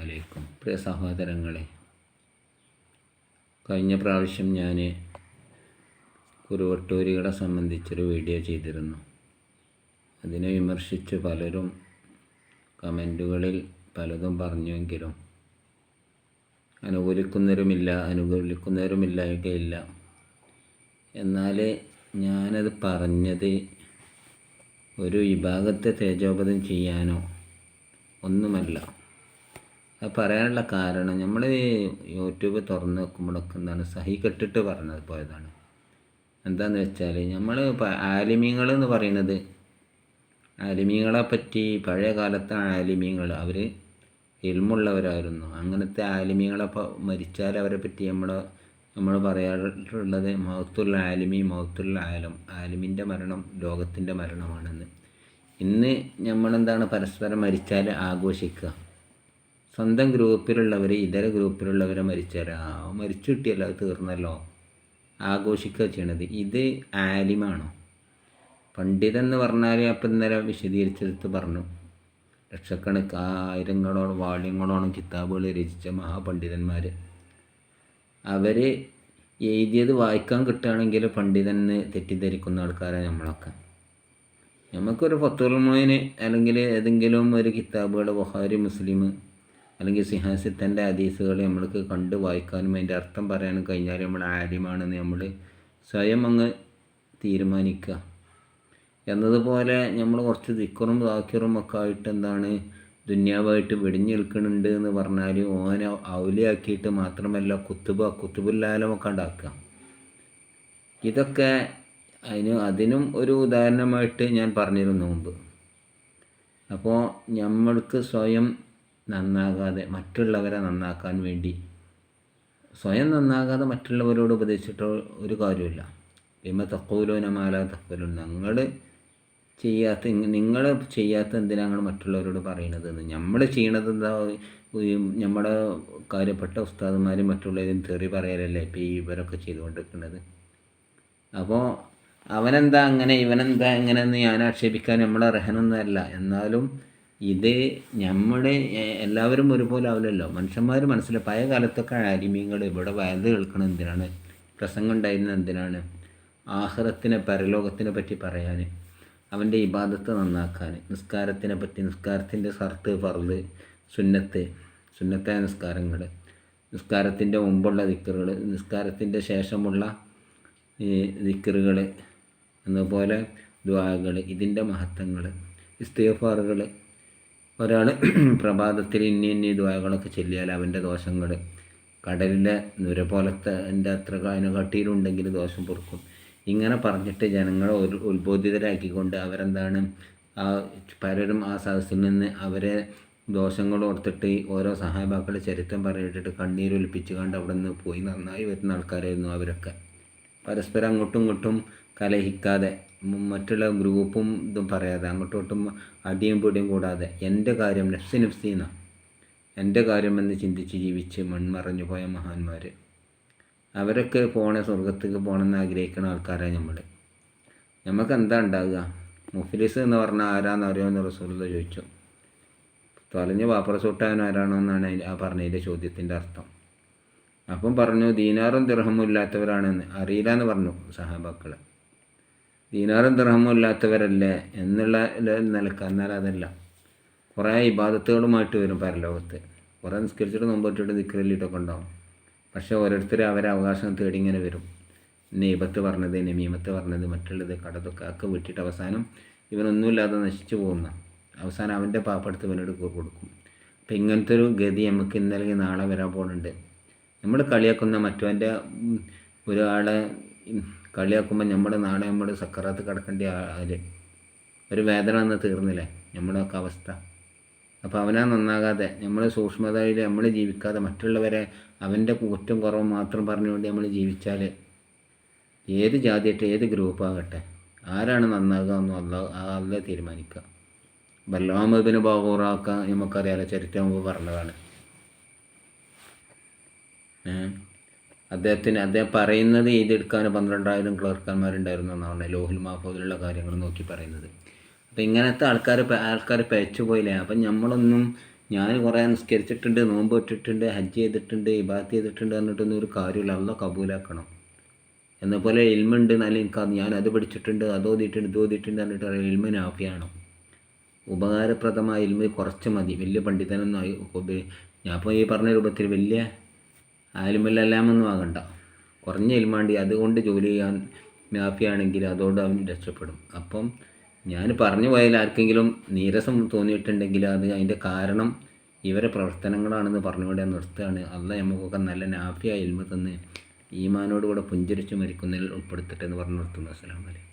അലൈക്കും പ്രിയ സഹോദരങ്ങളെ കഴിഞ്ഞ പ്രാവശ്യം ഞാൻ കുരുവട്ടൂരികളെ സംബന്ധിച്ചൊരു വീഡിയോ ചെയ്തിരുന്നു. അതിനെ വിമർശിച്ച് പലരും കമന്റുകളിൽ പലതും പറഞ്ഞുവെങ്കിലും അനുകൂലിക്കുന്നവരുമില്ല അനുകൂലിക്കുന്നവരുമില്ലായിട്ടില്ല എന്നാൽ ഞാനത് പറഞ്ഞത് ഒരു വിഭാഗത്തെ തേജോപതം ചെയ്യാനോ ഒന്നുമല്ല. അത് പറയാനുള്ള കാരണം നമ്മൾ യൂട്യൂബ് തുറന്ന് നോക്കുമ്പോഴൊക്കെ എന്താണ് സഹി കെട്ടിട്ട് പറഞ്ഞത് പോയതാണ്. എന്താണെന്ന് വെച്ചാൽ നമ്മൾ ആലിമീങ്ങൾ എന്ന് പറയുന്നത് ആലിമീങ്ങളെ പറ്റി പഴയ കാലത്തെ ആലിമീങ്ങൾ അവർ ഇൽമുള്ളവരായിരുന്നു അങ്ങനത്തെ ആലിമീങ്ങളെ മരിച്ചാൽ അവരെ പറ്റി നമ്മൾ നമ്മൾ പറയാറുള്ളത് മഹത്തുള്ള ആലിമി മഹത്തുള്ള ആലം ആലിമിന്റെ മരണം ലോകത്തിന്റെ മരണമാണെന്ന്. ഇന്ന് നമ്മളെന്താണ് പരസ്പരം മരിച്ചാൽ ആഘോഷിക്കുക? സ്വന്തം ഗ്രൂപ്പിലുള്ളവർ ഇതര ഗ്രൂപ്പിലുള്ളവരെ മരിച്ചരാ മരിച്ചു കിട്ടിയല്ലോ അത് തീർന്നല്ലോ. ആഘോഷിക്കുക ചെയ്യണത് ഇത് ആലിമാണോ? പണ്ഡിതൻ എന്ന് പറഞ്ഞാൽ അപ്പം ഇന്നലെ വിശദീകരിച്ചെടുത്ത് പറഞ്ഞു. ലക്ഷക്കണക്ക് ആയിരങ്ങളോളം വാള്യങ്ങളോളം കിതാബുകൾ രചിച്ച മഹാപണ്ഡിതന്മാർ അവർ എഴുതിയത് വായിക്കാൻ കിട്ടുകയാണെങ്കിൽ പണ്ഡിതന് തെറ്റിദ്ധരിക്കുന്ന ആൾക്കാരാണ് നമ്മളൊക്കെ. നമുക്കൊരു ഫത്തുൽമോയിന് അല്ലെങ്കിൽ ഏതെങ്കിലും ഒരു കിതാബുകൾ ബുഹാരി മുസ്ലിം അല്ലെങ്കിൽ സിഹാസിത്തന്റെ ഹദീസുകൾ നമ്മൾക്ക് കണ്ട് വായിക്കാനും അതിന്റെ അർത്ഥം പറയാനും കഴിഞ്ഞാൽ നമ്മൾ ആര്യമാണെന്ന് നമ്മൾ സ്വയം അങ്ങ് തീരുമാനിക്കുക. എന്നതുപോലെ നമ്മൾ കുറച്ച് ദിക്കറും ദാക്കിറും ഒക്കെ ആയിട്ട് എന്താണ് ദുന്യാവായിട്ട് വെടിഞ്ഞു നിൽക്കുന്നുണ്ട് എന്ന് പറഞ്ഞാൽ ഓനെ ഔലിയാക്കിയിട്ട് മാത്രമല്ല കുത്തുബ കുത്തുബില്ലാലമൊക്കെ ഉണ്ടാക്കുക. ഇതൊക്കെ അതിന് അതിനും ഒരു ഉദാഹരണമായിട്ട് ഞാൻ പറഞ്ഞിരുന്നു മുമ്പ്. അപ്പോൾ നമ്മൾക്ക് സ്വയം നന്നാകാതെ മറ്റുള്ളവരെ നന്നാക്കാൻ വേണ്ടി. സ്വയം നന്നാകാതെ മറ്റുള്ളവരോട് ഉപദേശിച്ചിട്ട് ഒരു കാര്യമില്ല ഭീമ തക്കൂലോനമാല തക്കലും നിങ്ങൾ ചെയ്യാത്ത നിങ്ങൾ ചെയ്യാത്ത എന്തിനാണ് ഞങ്ങൾ മറ്റുള്ളവരോട് പറയണത് എന്ന് നമ്മൾ ചെയ്യണത് എന്താ? നമ്മുടെ കാര്യപ്പെട്ട ഉസ്താദുമാർ മറ്റുള്ളവരും തെറി പറയലല്ലേ ഇപ്പോൾ ഈ ഇവരൊക്കെ ചെയ്തുകൊണ്ടിരിക്കുന്നത് അപ്പോൾ അവനെന്താ അങ്ങനെ ഇവനെന്താ എങ്ങനെയെന്ന് ഞാൻ ആക്ഷേപിക്കാൻ നമ്മളെ റഹനൊന്നുമല്ല എന്നാലും ഇത് നമ്മുടെ എല്ലാവരും ഒരുപോലെ ആവില്ലല്ലോ. മനുഷ്യന്മാർ മനസ്സിലെ പഴയ കാലത്തൊക്കെ അരിമീങ്ങൾ ഇവിടെ വയത് കേൾക്കണം എന്തിനാണ്? പ്രസംഗം ഉണ്ടായിരുന്ന എന്തിനാണ്? ആഹ്റത്തിനെ പരലോകത്തിനെ പറ്റി പറയാൻ അവന്റെ ഇബാദത്ത് നന്നാക്കാൻ നിസ്കാരത്തിനെ പറ്റി നിസ്കാരത്തിന്റെ സർത്ത് ഫർദ് സുന്നത്ത്. സുന്നത്തായ നിസ്കാരങ്ങൾ നിസ്കാരത്തിന്റെ മുമ്പുള്ള ദിക്കറുകൾ നിസ്കാരത്തിന്റെ ശേഷമുള്ള ഈ ദിക്കറുകൾ എന്നപോലെ ദ്വാകൾ ഇതിന്റെ മഹത്വങ്ങൾ ഇസ്തീഫാറുകൾ ഒരാൾ പ്രഭാതത്തിൽ ഇന്ന ഇന്ന ദ്വാകളൊക്കെ ചൊല്ലിയാൽ അവന്റെ ദോഷങ്ങൾ കടലിലെ നുര പോലത്തെ എന്റെ അത്ര അതിനെക്കാട്ടിയിലുണ്ടെങ്കിൽ ദോഷം പൊറുക്കും. ഇങ്ങനെ പറഞ്ഞിട്ട് ജനങ്ങളെ ഒരു ഉത്ബോധിതരാക്കിക്കൊണ്ട് അവരെന്താണ് ആ പലരും ആ സദസ്സിൽ നിന്ന് അവരെ ദോഷങ്ങൾ ഓർത്തിട്ട് ഓരോ സഹാബാക്കളുടെ ചരിത്രം പറഞ്ഞിട്ട് കണ്ണീരൊലിപ്പിച്ച് കണ്ട് അവിടെ നിന്ന് പോയി നന്നായി വരുന്ന ആൾക്കാരായിരുന്നു അവരൊക്കെ. പരസ്പരം അങ്ങോട്ടും ഇങ്ങോട്ടും കലഹിക്കാതെ മറ്റുള്ള ഗ്രൂപ്പും ഇതും പറയാതെ അങ്ങോട്ടും ഇങ്ങോട്ടും അടിയും പൊടിയും കൂടാതെ എന്റെ കാര്യം നഫ്സി നഫ്സി എന്നാ. എന്റെ കാര്യമെന്ന് ചിന്തിച്ച് ജീവിച്ച് മൺമറഞ്ഞു പോയ മഹാന്മാർ അവരൊക്കെ പോണ സ്വർഗത്തേക്ക് പോകണമെന്ന് ആഗ്രഹിക്കുന്ന ആൾക്കാരാണ് നമ്മൾ നമുക്ക് എന്താ ഉണ്ടാവുക? മുഫ്ലിസ് എന്ന് പറഞ്ഞാൽ ആരാന്ന് അറിയാമെന്ന് റസൂലത ചോദിച്ചു. തൊലഞ്ഞ് വാപ്പറസൂട്ടാൻ ആരാണോ എന്നാണ് ആ പറഞ്ഞതിന്റെ ചോദ്യത്തിന്റെ അർത്ഥം. അപ്പം പറഞ്ഞു ദീനാറും ദുർഹമില്ലാത്തവരാണെന്ന് അറിയില്ല എന്ന് പറഞ്ഞു സഹാബാക്കൾ ദീനാറും ദർഹമോ ഇല്ലാത്തവരല്ലേ എന്നുള്ള നിലയ്ക്ക്. എന്നാൽ അതല്ല. കുറേ ഇബാദത്തുകളുമായിട്ട് വരും പരലോകത്ത്. കുറേ നിസ്കരിച്ചിട്ട് മുമ്പോട്ടിട്ട് നിൽക്കലിട്ടൊക്കെ ഉണ്ടാവും പക്ഷേ ഓരോരുത്തർ അവരെ അവകാശം തേടി ഇങ്ങനെ വരും. നെയ്ബത്ത് പറഞ്ഞത് നെമീമത്ത് പറഞ്ഞത് മറ്റുള്ളത് കടതൊക്കെ ഒക്കെ വിട്ടിട്ട് അവസാനം ഇവനൊന്നുമില്ലാതെ നശിച്ചു പോകുന്ന. അവസാനം അവന്റെ പാപ്പെടുത്ത് ഇവനോട് കൊടുക്കും. അപ്പം ഇങ്ങനത്തെ ഒരു ഗതി നമുക്ക് ഇന്നലെ നാളെ വരാൻ പോകുന്നുണ്ട്. നമ്മൾ കളിയാക്കുന്ന മറ്റവന്റെ ഒരാളെ കളിയാക്കുമ്പോൾ നമ്മുടെ നാട് നമ്മൾ സക്കറാത്ത് കിടക്കേണ്ട ആര്? ഒരു വേദന അന്ന് തീർന്നില്ലേ? നമ്മുടെയൊക്കെ അവസ്ഥ. അപ്പോൾ അവനാ നന്നാകാതെ നമ്മൾ സൂക്ഷ്മതയിൽ നമ്മൾ ജീവിക്കാതെ മറ്റുള്ളവരെ അവന്റെ കുറ്റം കുറവ് മാത്രം പറഞ്ഞുകൊണ്ട് നമ്മൾ ജീവിച്ചാൽ ഏത് ജാതിയായിട്ട് ഏത് ഗ്രൂപ്പാകട്ടെ ആരാണ് നന്നാകുക എന്ന് അല്ല തീരുമാനിക്കുക. ബല്ലാമബിന് ബാഹൂറാക്ക നമുക്കറിയാലോ ചരിത്രം മുമ്പ് പറഞ്ഞതാണ്. ഏ? അദ്ദേഹത്തിന് അദ്ദേഹം പറയുന്നത് എഴുതിയെടുക്കാൻ പന്ത്രണ്ടായിരം ക്ലർക്കന്മാരുണ്ടായിരുന്നു എന്നാണ് ലോഹിൽ മാഫോദിലുള്ള കാര്യങ്ങൾ നോക്കി പറയുന്നത്. അപ്പം ഇങ്ങനത്തെ ആൾക്കാർ ആൾക്കാർ പഴച്ചു പോയില്ലേ? അപ്പം നമ്മളൊന്നും ഞാൻ കുറേ നിസ്കരിച്ചിട്ടുണ്ട് നോമ്പ് ഇട്ടിട്ടുണ്ട് ഹജ്ജ് ചെയ്തിട്ടുണ്ട് ഇബാത്ത് ചെയ്തിട്ടുണ്ട് എന്നിട്ടൊന്നും ഒരു കാര്യമില്ല. അല്ല കബൂലാക്കണം. എന്ന പോലെ ഇൽമുണ്ട് എന്നാലും എനിക്ക് ഞാൻ അത് പഠിച്ചിട്ടുണ്ട് അത് ഓതിയിട്ടുണ്ട് ഇത് ഓതിയിട്ടുണ്ട് എന്നിട്ട് പറയാം ഇൽമ നാഫിയാണ്. ഉപകാരപ്രദമായ ഇൽമ കുറച്ച് മതി. വലിയ പണ്ഡിതനൊന്നും ഞാൻ ഇപ്പോൾ ഈ പറഞ്ഞ രൂപത്തിൽ വലിയ ആലുമല്ലെല്ലാമൊന്നും ആകണ്ട. കുറഞ്ഞ ഇൽമാണ്ടി അതുകൊണ്ട് ജോലി ചെയ്യാൻ മാഫിയാണെങ്കിൽ അതോട് അവൻ രക്ഷപ്പെടും. അപ്പം ഞാൻ പറഞ്ഞു പോയാൽ ആർക്കെങ്കിലും നീരസം തോന്നിയിട്ടുണ്ടെങ്കിൽ അത് അതിന്റെ കാരണം ഇവരെ പ്രവർത്തനങ്ങളാണെന്ന് പറഞ്ഞുകൊണ്ട് നിർത്തുകയാണ്. അല്ല നമുക്കൊക്കെ നല്ല നാഫിയ ഇൽമ തന്ന് ഈമാനോടുകൂടെ പുഞ്ചരിച്ചു മരിക്കുന്നതിൽ ഉൾപ്പെടുത്തട്ടെ എന്ന് പറഞ്ഞു നിർത്തുന്നു. അസ്സലാമു അലൈക്കും.